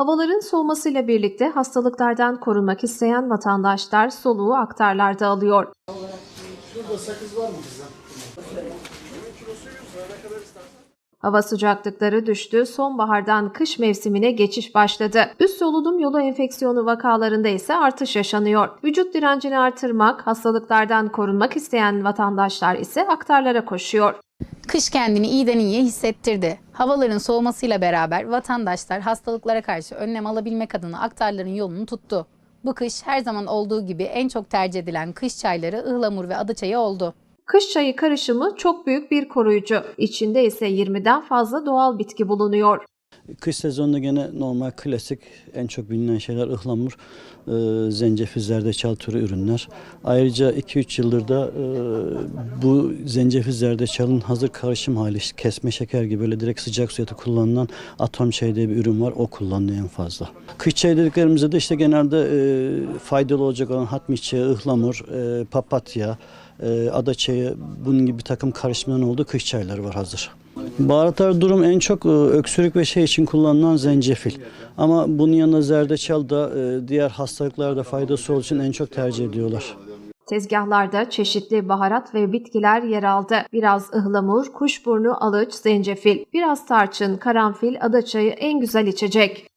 Havaların soğumasıyla birlikte hastalıklardan korunmak isteyen vatandaşlar soluğu aktarlarda alıyor. Şurada sakız var mı kızım? Hava sıcaklıkları düştü, sonbahardan kış mevsimine geçiş başladı. Üst solunum yolu enfeksiyonu vakalarında ise artış yaşanıyor. Vücut direncini artırmak, hastalıklardan korunmak isteyen vatandaşlar ise aktarlara koşuyor. Kış kendini iyiden iyiye hissettirdi. Havaların soğumasıyla beraber vatandaşlar hastalıklara karşı önlem alabilmek adına aktarların yolunu tuttu. Bu kış her zaman olduğu gibi en çok tercih edilen kış çayları ıhlamur ve adı çayı oldu. Kış çayı karışımı çok büyük bir koruyucu. İçinde ise 20'den fazla doğal bitki bulunuyor. Kış sezonunda gene normal klasik en çok bilinen şeyler ıhlamur, e, zencefil, zerdeçal türü ürünler. Ayrıca 2-3 yıldır da e, bu zencefil, zerdeçalın hazır karışım hali kesme şeker gibi böyle direkt sıcak suya da kullanılan atom çayı diye bir ürün var. O kullanılıyor en fazla. Kış çayı dediklerimizde de işte genelde e, faydalı olacak olan hatmi çayı, ıhlamur, e, papatya, e, ada çayı bunun gibi bir takım karışımların olduğu kış çayları var hazır. Baharatlar durum en çok e, öksürük ve şey için kullanılan zencefil. Ama bunun yanında zerdeçal da e, diğer hastalıklarda faydası olduğu için en çok tercih ediyorlar. Tezgahlarda çeşitli baharat ve bitkiler yer aldı. Biraz ıhlamur, kuşburnu, alıç, zencefil, biraz tarçın, karanfil, adaçayı en güzel içecek.